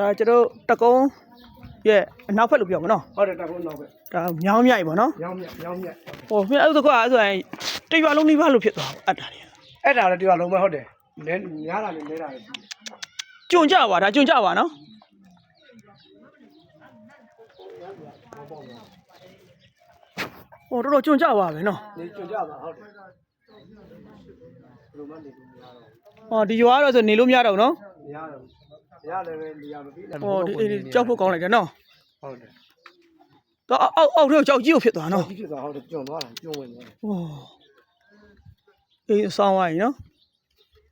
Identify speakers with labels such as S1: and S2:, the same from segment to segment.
S1: ဒါကျွန်တော်တကုံးရဲ့အနောက်ဖက်လို့ပြောမှာနော်
S2: ဟုတ်တယ်တက်ဖို့နောက်ပဲ
S1: ဒါမြောင်းမြိုက်ပေါ့နော်
S2: ညောင်းမြက်ညောင်းမြက်
S1: ဟိုမြအဲ့ဒါကအဲ့ဆိုရင်တရွာလုံးနှိပါလို့ဖြစ်သွားအပ်တာလေ
S2: အဲ့ဒါလည်းတရားလုံးပဲဟုတ်တယ်လဲများတာလည်းလဲတာလည်း
S1: ကြုံကြပါဒါကြုံကြပါနော်ဟိုတော်တော်ကြုံကြပါပဲနော်
S2: နေကြွကြပါဟုတ်တယ်ဘယ်လိုမှနေလို့မရတော့
S1: ဟောဒီရွာကတော့ဆိုနေလို့မရတော့ဘူးနော်
S2: မရတော့ ရတယ်ပဲနေရမပြီးလည်း
S1: ဟောဒီအေးကြောက်ဖို့ကောင်းလိုက်တယ်နော်
S2: ဟုတ်တယ်
S1: တော့အောက်အောက်ထဲကိုကြောက်ကြီးကိုဖြစ်သွားနော်
S2: ဒီဖြစ်သွားဟုတ်တယ်ကျွံသွားတာကျွံဝင်သွားတယ်
S1: ဟောအေးဆောင်းသွားပြီနော်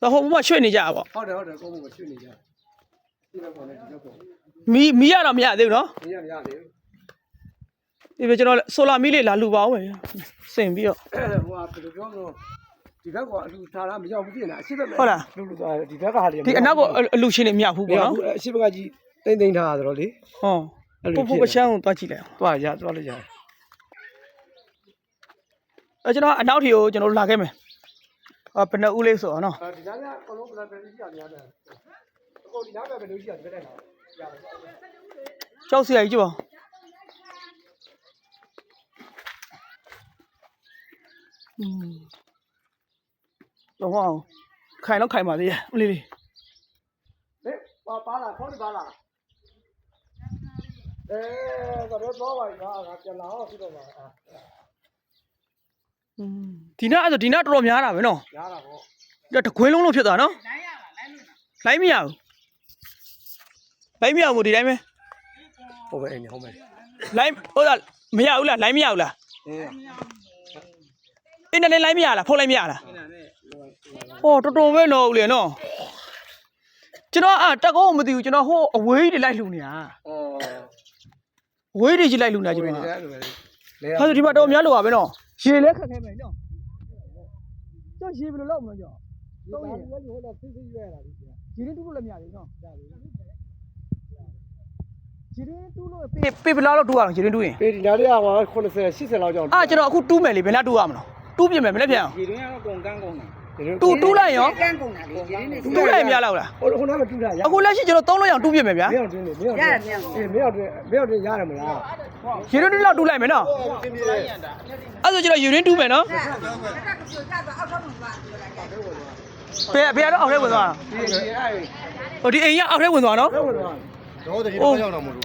S1: တော့ဟိုဘုမချွေနေကြပါပေါ့
S2: ဟုတ်တယ်ဟုတ်တယ်ကိုယ့်ဘုံမချွတ်နေကြဒီတော့ကောလည်းဒီတော့ကော
S1: မီးမီးရတော့မရသေးဘူးနော်
S2: မရမရလေ
S1: ဒီပဲကျွန်တော်ဆိုလာမီးလေးလာလူပါအောင်ပဲစင်ပြီးတော့
S2: ဟိုကဘယ်လိုပြောမလို့ ဒီဘက်ကအလူထားတာမရောက်ဘူးပြင်တာအရှိဘက်လူလူသွားဒီဘက်ကဟာတွေ
S1: ဒီအနောက်ကအလူရှင်နေမရဘူး
S2: ဘော
S1: ပေါ့
S2: နော်
S1: နော်
S2: အရှိဘက်ကကြီးတိမ့်တိမ့်ထားတာဆိုတော့လေ
S1: ဟော
S2: အဲ့လို
S1: ပုတ်ပုတ်ပချမ်းကိုတွားကြည့်လိုက်အောင်
S2: သွားရသွားလို့ရတယ်
S1: အဲကျွန်တော်အနောက်ထီကိုကျွန်တော်လာခဲ့မယ်ဟောဘယ်နှဦးလေးဆိုတော့နော်
S2: ဒီကနေ့အလုံးပလန်ပဲကြီးရတယ်အကုန်ဒီနားပဲပဲလို့ရှိရတယ်တဲ့နော်ရတယ်
S1: ကြောက်စရာကြီးကြည့်ပါอืม တော့ဟောခိုင်တော့ခိုင်ပါသေးရဲ့ဦးလေးလေး
S2: ဟဲ့ပါပါလားခေါင်းပါလားအဲကတော့တော့ပါရွာကပြန်လာအောင်ဖြစ်တော့ပါ
S1: อืมဒီနာအဲ့ဆိုဒီနာတော်တော်များတာပဲနော်
S2: ရတာပေါ့
S1: ဒါတခွင်းလုံးလုံးဖြစ်သွားနော်လိုင်းမရဘူးလိုင်းမရဘူးဒီတိုင်းပဲ
S2: ဟုတ်ပဲအိမ်ဟုတ်ပဲ
S1: လိုင်းဟုတ်လားမရဘူးလားလိုင်းမရဘူးလား
S2: အင်း
S1: အင်တာနက်လိုင်းမရလားဖုန်းလိုင်းမရလား ဟောတော်တော်ပဲနော်ဦးလေနော်ကျွန်တော်အာတက်ကောင်းမသိဘူးကျွန်တော်ဟိုအဝေးကြီးတွေလိုက်လှူနေတာ
S2: အော်
S1: အဝေးကြီးကြီးလိုက်လှူနေတာကျွန်
S2: ဒီ
S1: တော်
S2: လို
S1: က
S2: လေလေ
S1: အဲဆိုဒီမှာတော်များလို့ပါပဲနော်ရေလဲခက်ခဲမယ်နော်ကျောင်းရေဘယ်လိုလုပ်မလဲကျောင်း
S2: တော့ရဟိုတော့ဖိဖိရွရတာဒီက
S1: ရေရင်းတူးလို့လည်းမရဘူးနော်ရေရင်းတူးလို့ပေပေဘယ်လောက်လောက်တူးရအောင်ရေရင်းတူးရင်
S2: ပေဒီနားလေးက80 80လောက်ကြောင်း
S1: အာကျွန်တော်အခုတူးမယ်လေဘယ်နှတူးရမလို့တူးပြင်မယ်မနေ့ပြန်အောင်
S3: ဒီတွင်ကတော့ကုန်ကန်းကုန်တာ
S1: တူးတူးလိုက်ရော
S3: ကန်းကုန်တာလေဒီတွင်နေ
S1: တူးလိုက်မရလောက်လား
S2: ဟိုဟိုနားမတူတာရ
S1: အခုလက်ရှိကျွန်တော်သုံးလို့ရအောင်တူးပြင်မယ်ဗျာ
S2: မင်းအောင်တွင်းနေမင်းအောင်အေးမင်းအောင်တွင်းမင်းအောင်တွင်းရတယ်မလား
S1: ရေရင်းတူးလောက်တူးလိုက်မယ်နော်အဲ့ဆိုကျွန်တော်ရေရင်းတူးမယ်နော်ဘယ်ဘယ်တော့အောက်ထဲဝင်သွား
S2: ဒီအဲ့
S1: ဟိုဒီအိမ်ကအောက်ထဲဝင်သွားနော်
S2: တော့တော့
S4: တော့တည်းတော့ရောက်တော့မလို့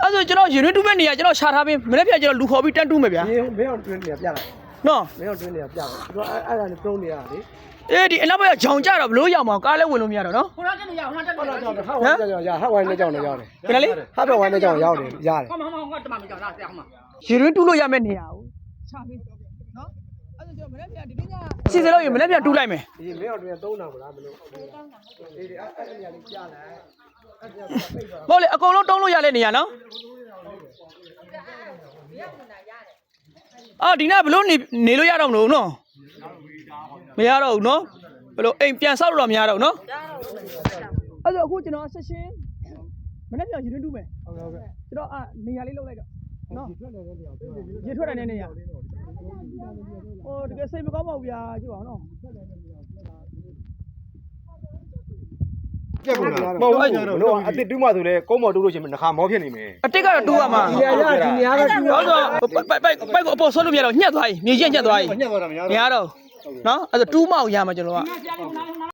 S1: အဲ့ဆိုကျွန်တော်ရေရင်းတူးမဲ့နေရာကျွန်တော်ရှာထားပြီးမနေ့ပြန်ကျွန်တော်လူခေါ်ပြီးတန်းတူးမယ်ဗျာ
S2: မင်းမင်းအောင်တွင်းနေပြလိုက်
S1: နော်
S2: မင်းအောင်တွင်းနေပြလိုက်သူကအဲ့အဲ့ဒါနဲ့တုံးနေရလေ
S1: အေးဒီအနောက်ဘက်ကဂျောင်ကြတော့ဘလို့ရောက်မှာကားလည်းဝင်လို့မရတော့နော်
S3: ခုနကတည်းကရောက်ဟိုတက်
S2: ဟုတ်
S3: လို့
S2: လား
S3: ရောက်
S2: ကြောင့်ဟောက်ဝိုင်းကြောင့်ရဟောက်ဝိုင်းနဲ့ကြောင့်လည်းရတယ်
S1: ဘယ်လဲလေ
S2: ဟောက်ဝိုင်းနဲ့ကြောင့်ရောက်တယ်ရတယ်
S3: ဟောမဟောငါတမမကြောက်တာဆရာဟောမ
S1: ရေရင်းတူးလို့ရမယ့်နေရာကိုရှာပြီးနော်အဲ့ဆိုကျွန်တော်မနေ့ပြန်ဒီနေ့ညစီစလို့ရမနေ့ပြန်တူးလိုက်မယ်
S2: ဒီမင်းအောင်တွင်းတုံးတာမလားမလို့အေးဒီအဲ့အဲ့နေရာလေးကြားလိုက်အဲ့ဒီကပိတ်သွား
S1: ဟုတ်လေအကုန်လုံးတုံးလို့ရတဲ့နေရာနော် အော်ဒီနေ့ဘလို့နေနေလို့ရတော့မလို့နော်မရတော့ဘူးနော်ဘလို့အိမ်ပြန်ဆောက်လို့တော့မရတော့ဘူးနော်အဲ့ဆိုအခုကျွန်တော်ဆက်ရှင်းမနေ့ပြန်ရေရင်းတူးမယ်
S2: ဟုတ်ကဲ့ဟုတ်ကဲ့
S1: ကျွန်တော်အာနေရာလေးလောက်လိုက်တော့နော်
S2: ဒီထွက်နေတဲ့နေရာကို
S1: ရေထွက်တဲ့နေရာဟိုတကယ်စိတ်မကောင်းပါဘူးဗျာကြည့်ပါဦးနော်
S4: ပြက်ကုန်လားမဟုတ်ဘူးတော့အစ်စ်တူးမှဆိုလဲကုန်းမော်တူးလို့ရှိရင်နှခါမောဖြစ်နေမယ်
S1: အတစ်ကတော့တူရမှာ
S2: ဒီနေရာဒီနေရာကတူရ
S1: ဟုတ်တော့ပိုက်ပိုက်ပိုက်ကိုအပေါ်ဆွလို့မရတော့ညှက်သွားပြီမြေချင်းညှက်သွားပြီ
S4: ညက်သွားတာမရ
S1: မရတော့နော်အဲ့ဒါတူးမအောင်ရမှာကျွန်တော်က
S3: ဆရာလေးခုနက